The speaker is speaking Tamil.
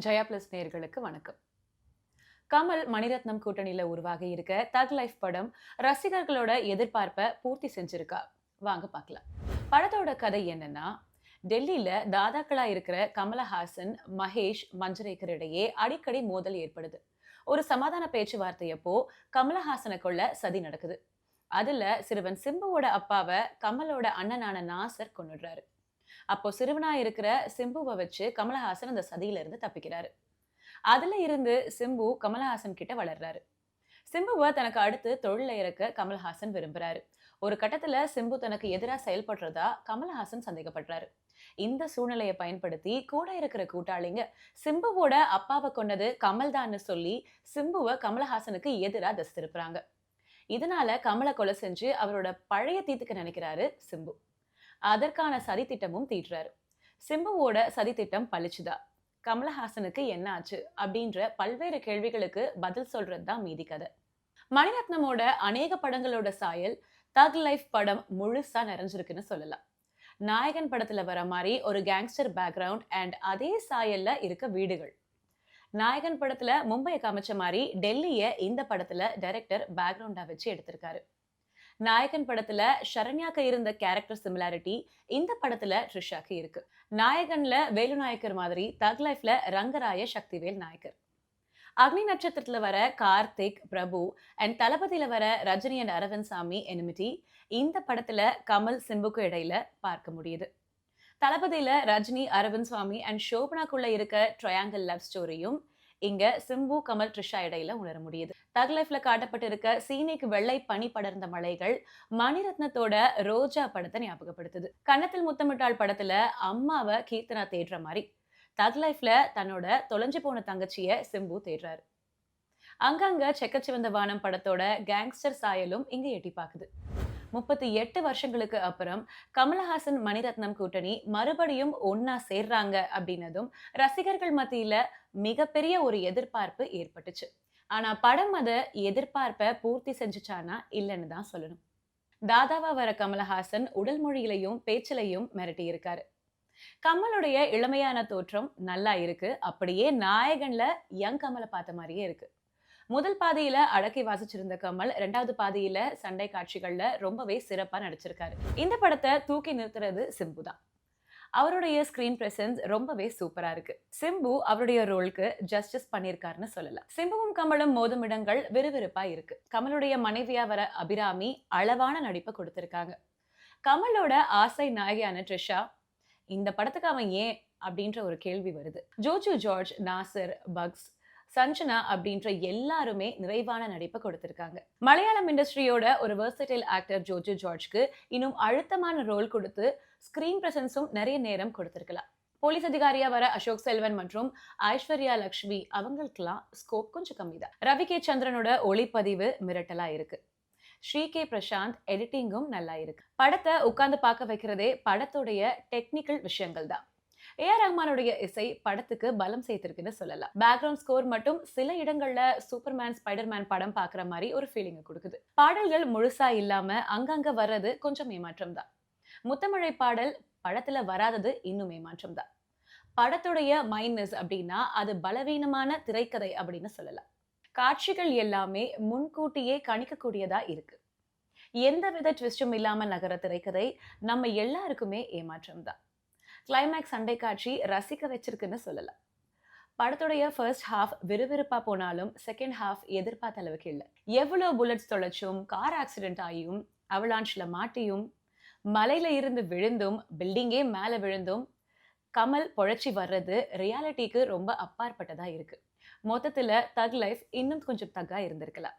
ஜெயா பிளஸ் நேர்களுக்கு வணக்கம். கமல் மணிரத்னம் கூட்டணியில் உருவாகி இருக்க தக் லைஃப் படம் ரசிகர்களோட எதிர்பார்ப்பை பூர்த்தி செஞ்சிருக்கா? வாங்க பார்க்கலாம். படத்தோட கதை என்னன்னா டெல்லியில் தாதாக்களா இருக்கிற கமலஹாசன் மகேஷ் மஞ்சரேக்கர் இடையே அடிக்கடி மோதல் ஏற்படுது. ஒரு சமாதான பேச்சுவார்த்தையப்போ கமலஹாசனுக்குள்ள சதி நடக்குது. அதுல சிறுவன் சிம்புவோட அப்பாவை கமலோட அண்ணனான நாசர் கொன்னுடுறாரு. அப்போ சிறுவனா இருக்கிற சிம்புவை வச்சு கமலஹாசன் அந்த சதியில இருந்து தப்பிக்கிறாரு. அதுல இருந்து சிம்பு கமலஹாசன் கிட்ட வளர்றாரு. சிம்புவை தனக்கு அடுத்து தொழில இருக்க கமல்ஹாசன் விரும்புறாரு. ஒரு கட்டத்துல சிம்பு தனக்கு எதிராக செயல்படுறதா கமல்ஹாசன் சந்தேகப்படுறாரு. இந்த சூழ்நிலையை பயன்படுத்தி கூட இருக்கிற கூட்டாளிங்க சிம்புவோட அப்பாவை கொண்டது கமல் தான்னு சொல்லி சிம்புவை கமலஹாசனுக்கு எதிராக தஸ் திருப்புறாங்க இதனால கமலை கொலை செஞ்சு அவரோட பழைய தீத்துக்கு நினைக்கிறாரு சிம்பு. அதற்கான சதித்திட்டமும் தீட்டுறாரு. சிம்புவோட சதித்திட்டம் பழிச்சுதா? கமலஹாசனுக்கு என்ன ஆச்சு? அப்படின்ற பல்வேறு கேள்விகளுக்கு பதில் சொல்றது தான் மீதி கதை. மணிரத்னமோட அநேக படங்களோட சாயல் தக் லைஃப் படம் முழுசா நிறைஞ்சிருக்குன்னு சொல்லலாம். நாயகன் படத்துல வர மாதிரி ஒரு கேங்ஸ்டர் பேக்ரவுண்ட் அண்ட் அதே சாயல்ல இருக்க வீடுகள். நாயகன் படத்துல மும்பையை காமிச்ச மாதிரி டெல்லியை இந்த படத்துல டைரக்டர் பேக்ரவுண்டா வச்சு எடுத்திருக்காரு. நாயகன் படத்துல ஷரண்யாக்கு இருந்த கேரக்டர் சிமிலாரிட்டி இந்த படத்துல ட்ரிஷாக்கு இருக்கு. நாயகன்ல வேலு நாயக்கர் மாதிரி தக் லைஃப்ல ரங்கராய சக்திவேல் நாயக்கர். அக்னி நட்சத்திரத்துல வர கார்த்திக் பிரபு அண்ட் தளபதியில வர ரஜினி அண்ட் அரவிந்த் சாமி எனிமிட்டி இந்த படத்துல கமல் சிம்புக்கு இடையில பார்க்க முடியுது. தளபதியில ரஜினி அரவிந்த் சுவாமி அண்ட் ஷோபனாக்குள்ள இருக்க ட்ரையாங்கிள் லவ் ஸ்டோரியும் இங்க சிம்பு கமல் த்ரிஷா இடையில உணர முடியுது. தக் லைஃப்ல காட்டப்பட்டிருக்க சீனைக்கு வெள்ளை பனி படர்ந்த மலைகள் மணிரத்னத்தோட ரோஜா படத்தை ஞாபகப்படுத்துது. கன்னத்தில் முத்தமிட்டாள் படத்துல அம்மாவை கீர்த்தனா தேடுற மாதிரி. தக் லைஃப்ல தன்னோட தொலைஞ்சு போன தங்கச்சிய சிம்பு தேடுறாரு. அங்கங்க செக்கச்சிவந்த வானம் படத்தோட கேங்ஸ்டர் சாயலும் இங்க எட்டி பாக்குது முப்பத்தி எட்டு வருஷங்களுக்கு அப்புறம் கமலஹாசன் மணிரத்னம் கூட்டணி மறுபடியும் ஒன்னா சேர்றாங்க அப்படின்னதும் ரசிகர்கள் மத்தியில மிகப்பெரிய ஒரு எதிர்பார்ப்பு ஏற்பட்டுச்சு. ஆனா படம் அதை எதிர்பார்ப்பை பூர்த்தி செஞ்சுச்சானா இல்லைன்னு தான் சொல்லணும். தாதாவா வர கமலஹாசன் உடல் மொழியிலையும் பேச்சிலையும் மிரட்டி இருக்காரு கமலுடைய இளமையான தோற்றம் நல்லா இருக்கு. அப்படியே நாயகன்ல யங் கமலை பார்த்த மாதிரியே இருக்கு. முதல் பாதியில அடக்கி வாசிச்சிருந்த கமல் ரெண்டாவது பாதியில சண்டை காட்சிகள்ல ரொம்பவே சிறப்பா நடிச்சிருக்காரு. இந்த படத்தை தூக்கி நிறுத்துறது சிம்பு தான். அவருடைய ஸ்கிரீன் பிரசன்ஸ் ரொம்பவே சூப்பரா இருக்கு. சிம்பு அவருடைய ரோலுக்கு ஜஸ்டிஸ் பண்ணியிருக்காருன்னு சொல்லலாம். சிம்புவும் கமலும் மோதும் இடங்கள் விறுவிறுப்பா இருக்கு. கமலுடைய மனைவியா வர அபிராமி அளவான நடிப்பை கொடுத்திருக்காங்க. கமலோட ஆசை நாயகியான ட்ரிஷா இந்த படத்துக்கு அவன் ஏன்? அப்படின்ற ஒரு கேள்வி வருது. ஜோஜு ஜார்ஜ் நாசர் பக்ஸ் சஞ்சனா அப்படின்ற எல்லாருமே நிறைவான நடிப்பை கொடுத்திருக்காங்க. மலையாளம் இண்டஸ்ட்ரியோட ஒரு வெர்சடைல் ஆக்டர் ஜோஜு ஜார்ஜ்க்கு இன்னும் அழுத்தமான ரோல் கொடுத்து ஸ்கிரீன் பிரசன்ஸும் நிறைய நேரம் கொடுத்திருக்கலாம். போலீஸ் அதிகாரியா வர அசோக் செல்வன் மற்றும் ஐஸ்வர்யா லக்ஷ்மி அவங்களுக்கெல்லாம் ஸ்கோப் கொஞ்சம் கம்மி தான். ரவி கே சந்திரனோட ஒளிப்பதிவு மிரட்டலா இருக்கு. ஸ்ரீ கே பிரசாந்த் எடிட்டிங்கும் நல்லா இருக்கு. படத்தை உட்கார்ந்து பார்க்க வைக்கிறதே படத்துடைய டெக்னிக்கல் விஷயங்கள் தான். ஏ ஆர் ரஹ்மானுடைய இசை படத்துக்கு பலம் சேர்த்திருக்குன்னு சொல்லலாம். பேக்ரவுண்ட் ஸ்கோர் மட்டும் சில இடங்கள்ல சூப்பர்மேன் ஸ்பைடர்மேன் படம் பாக்குற மாதிரி ஒரு ஃபீலிங்கை கொடுக்குது. பாடல்கள் முழுசா இல்லாம அங்கங்க வர்றது கொஞ்சம் ஏமாற்றம் தான் முத்தமழை பாடல் படத்துல வராதது இன்னும் ஏமாற்றம் தான் படத்துடைய மைனஸ் அப்படின்னா அது பலவீனமான திரைக்கதை அப்படின்னு சொல்லலாம். காட்சிகள் எல்லாமே முன்கூட்டியே கணிக்கக்கூடியதா இருக்கு. எந்த வித ட்விஸ்டும் இல்லாம நகர திரைக்கதை நம்ம எல்லாருக்குமே ஏமாற்றம் தான் கிளைமேக்ஸ் சண்டை காட்சி ரசிக்க வச்சிருக்குன்னு சொல்லலாம் படத்துடைய ஃபர்ஸ்ட் ஹாஃப் விறுவிறுப்பாக போனாலும் செகண்ட் ஹாஃப் எதிர்பார்த்த அளவுக்கு இல்லை. எவ்வளோ புல்லட்ஸ் தொலைச்சும் கார் ஆக்சிடென்ட் ஆகியும் அவலான்ச்சில் மாட்டியும் மலையில் இருந்து விழுந்தும் பில்டிங்கே மேலே விழுந்தும் கமல் பொழைச்சி வர்றது ரியாலிட்டிக்கு ரொம்ப அப்பாற்பட்டதாக இருக்குது மொத்தத்தில் தக் லைஃப் இன்னும் கொஞ்சம் தக்காக இருந்திருக்கலாம்.